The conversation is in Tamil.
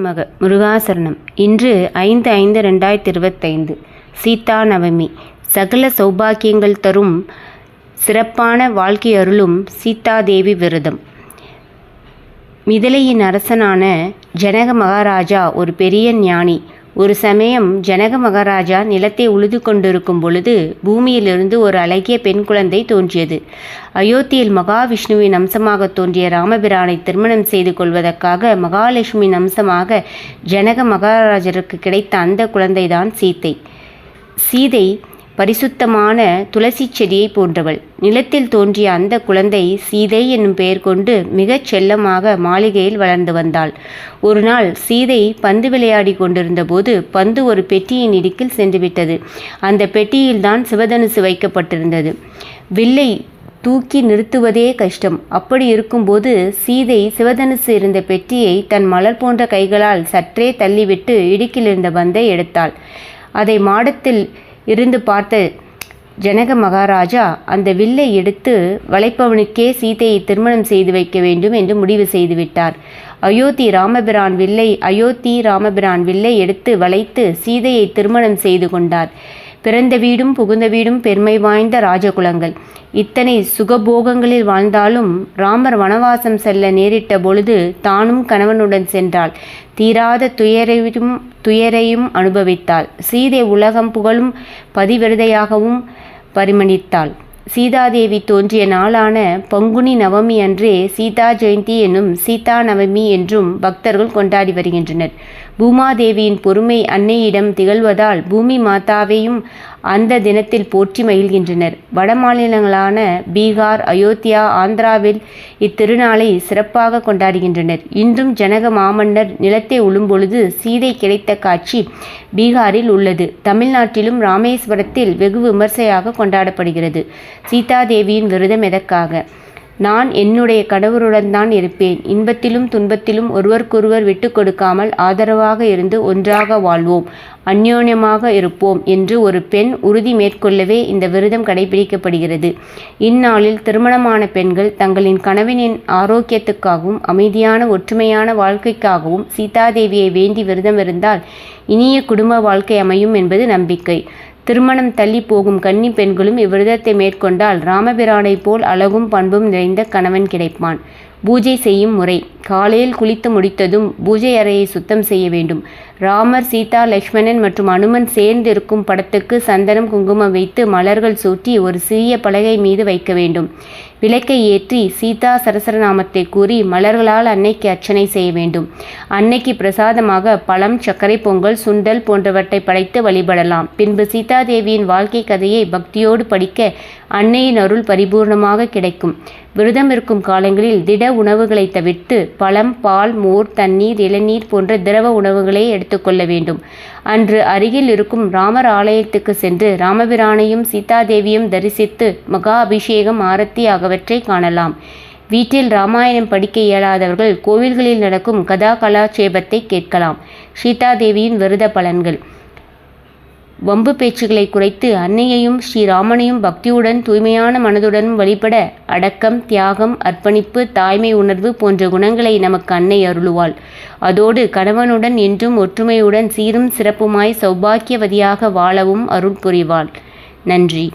மக முருகாசரணம். இன்று ஐந்து ஐந்து ரெண்டாயிரத்தி இருபத்தைந்து. சீதா நவமி. சகல சௌபாக்கியங்கள் தரும் சிறப்பான வாழ்க்கை அருளும் சீதாதேவி விரதம். மிதிலையின் அரசனான ஜனக மகாராஜா ஒரு பெரிய ஞானி. ஒரு சமயம் ஜனக மகாராஜா நிலத்தை உழுது கொண்டிருக்கும் பொழுது பூமியிலிருந்து ஒரு அழகிய பெண் குழந்தை தோன்றியது. அயோத்தியில் மகாவிஷ்ணுவின் அம்சமாக தோன்றிய ராமபிரானை திருமணம் செய்து கொள்வதற்காக மகாலட்சுமியின் அம்சமாக ஜனக மகாராஜருக்கு கிடைத்த அந்த குழந்தைதான் சீத்தை. சீதை பரிசுத்தமான துளசி செடியை போன்றவள். நிலத்தில் தோன்றிய அந்த குழந்தை சீதை என்னும் பெயர் கொண்டு மிகச் செல்லமாக மாளிகையில் வளர்ந்து வந்தாள். ஒரு நாள் சீதை பந்து விளையாடி கொண்டிருந்த போது பந்து ஒரு பெட்டியின் இடுக்கில் சென்றுவிட்டது. அந்த பெட்டியில்தான் சிவதனுசு வைக்கப்பட்டிருந்தது. வில்லை தூக்கி நிறுத்துவதே கஷ்டம். அப்படி இருக்கும்போது சீதை சிவதனுசு இருந்த பெட்டியை தன் மலர் போன்ற கைகளால் சற்றே தள்ளிவிட்டு இடுக்கிலிருந்த பந்தை எடுத்தாள். அதை மாடத்தில் இருந்து பார்த்த ஜனக மகாராஜா அந்த வில்லை எடுத்து வளைப்பவனுக்கே சீதையை திருமணம் செய்து வைக்க வேண்டும் என்று முடிவு செய்துவிட்டார். அயோத்தி ராமபிரான் வில்லை அயோத்தி ராமபிரான் வில்லை எடுத்து வளைத்து சீதையை திருமணம் செய்து கொண்டார். பிறந்த வீடும் புகுந்த வீடும் பெருமை வாய்ந்த ராஜகுலங்கள். இத்தனை சுகபோகங்களில் வாழ்ந்தாலும் ராமர் வனவாசம் செல்ல நேரிட்ட பொழுது தானும் கணவனுடன் சென்றாள். தீராத துயரையும் துயரையும் அனுபவித்தாள். சீதை உலகம் புகழும் பதிவிரதையாகவும் பரிமணித்தாள். சீதாதேவி தோன்றிய நாளான பங்குனி நவமி அன்றே சீதா ஜெயந்தி என்னும் சீதா நவமி என்றும் பக்தர்கள் கொண்டாடி வருகின்றனர். பூமாதேவியின் பொறுமை அன்னையிடம் திகழ்வதால் பூமி மாதாவையும் அந்த தினத்தில் போற்றி மகிழ்கின்றனர். வட மாநிலங்களான பீகார் அயோத்தியா ஆந்திராவில் இத்திருநாளை சிறப்பாக கொண்டாடுகின்றனர். இன்றும் ஜனக மாமன்னர் நிலத்தை உழும்பொழுது சீதை கிடைத்த காட்சி பீகாரில் உள்ளது. தமிழ்நாட்டிலும் ராமேஸ்வரத்தில் வெகு விமர்சையாக கொண்டாடப்படுகிறது. சீதாதேவியின் விரதம் எதற்காக? நான் என்னுடைய கடவுளுடன் தான் இருப்பேன். இன்பத்திலும் துன்பத்திலும் ஒருவருக்கொருவர் விட்டு கொடுக்காமல் ஆதரவாக இருந்து ஒன்றாக வாழ்வோம். அந்யோன்யமாக இருப்போம் என்று ஒரு பெண் உறுதி மேற்கொள்ளவே இந்த விரதம் கடைபிடிக்கப்படுகிறது. இந்நாளில் திருமணமான பெண்கள் தங்களின் கணவனின் ஆரோக்கியத்துக்காகவும் அமைதியான ஒற்றுமையான வாழ்க்கைக்காகவும் சீதாதேவியை வேண்டி விரதம் இருந்தால் இனிய குடும்ப வாழ்க்கை அமையும் என்பது நம்பிக்கை. திருமணம் தள்ளி போகும் கன்னி பெண்களும் இவ்விரதத்தை மேற்கொண்டால் ராமபிரானைப் போல் அழகும் பண்பும் நிறைந்த கணவன் கிடைப்பான். பூஜை செய்யும் முறை. காலையில் குளித்து முடித்ததும் பூஜை அறையை சுத்தம் செய்ய வேண்டும். ராமர் சீதா லக்ஷ்மணன் மற்றும் அனுமன் சேர்ந்து இருக்கும் படத்துக்கு சந்தனம் குங்குமம் வைத்து மலர்கள் சூட்டி ஒரு சிறிய பலகை மீது வைக்க வேண்டும். விளக்கை ஏற்றி சீதா சரசரநாமத்தை கூறி மலர்களால் அன்னைக்கு அர்ச்சனை செய்ய வேண்டும். அன்னைக்கு பிரசாதமாக பழம் சர்க்கரை பொங்கல் சுண்டல் போன்றவற்றை படைத்து வழிபடலாம். பின்பு சீதாதேவியின் வாழ்க்கை கதையை பக்தியோடு படிக்க அன்னையின் அருள் பரிபூர்ணமாக கிடைக்கும். விரதம் இருக்கும் காலங்களில் திட உணவுகளை தவிர்த்து பழம் பால் மோர் தண்ணீர் இளநீர் போன்ற திரவ உணவுகளை எடுத்துக்கொள்ள வேண்டும். அன்று அருகில் இருக்கும் ராமர் ஆலயத்துக்கு சென்று ராமபிரானையும் சீதாதேவியும் தரிசித்து மகா அபிஷேகம் ஆரத்தி ஆகியவற்றை காணலாம். வீட்டில் ராமாயணம் படிக்க இயலாதவர்கள் கோவில்களில் நடக்கும் கதா கலாட்சேபத்தை கேட்கலாம். சீதாதேவியின் விரத பலன்கள். வம்பு பேச்சுகளை குறைத்து அன்னையையும் ஸ்ரீராமனையும் பக்தியுடன் தூய்மையான மனதுடன் வழிபட அடக்கம் தியாகம் அர்ப்பணிப்பு தாய்மை உணர்வு போன்ற குணங்களை நமக்கு அன்னை அருளுவாள். அதோடு கணவனுடன் என்றும் ஒற்றுமையுடன் சீரும் சிறப்புமாய் சௌபாக்கியவதியாக வாழவும் அருள் புரிவாள். நன்றி.